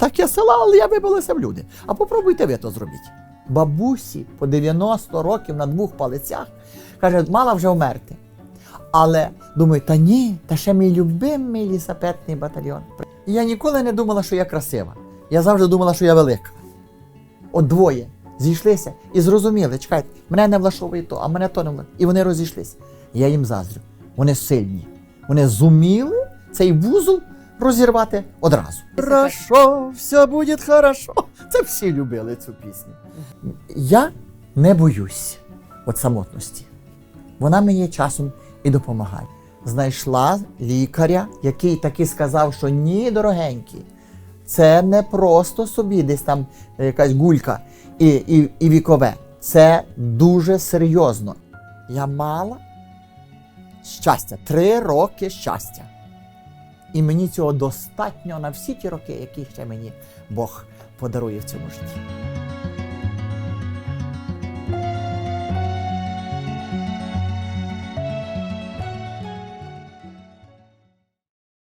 Так я села, але я вибилася в люди. А попробуйте ви то зробіть. Бабусі по 90 років на двох палицях каже, мала вже вмерти. Але думаю, та ні, та ще мій любимий лісапетний батальйон. І я ніколи не думала, що я красива. Я завжди думала, що я велика. От двоє зійшлися і зрозуміли, чекайте, мене не влаштовує то, а мене то не влаштовує. І вони розійшлися. Я їм заздрю. Вони сильні. Вони зуміли цей вузол розірвати одразу. Хорошо, все буде хорошо. Це всі любили цю пісню. Я не боюсь от самотності. Вона мені часом і допомагає. Знайшла лікаря, який таки сказав, що ні, дорогенькі, це не просто собі десь там якась гулька і, і, і вікове. Це дуже серйозно. Я мала щастя, три роки щастя. І мені цього достатньо на всі ті роки, які ще мені Бог подарує в цьому житті.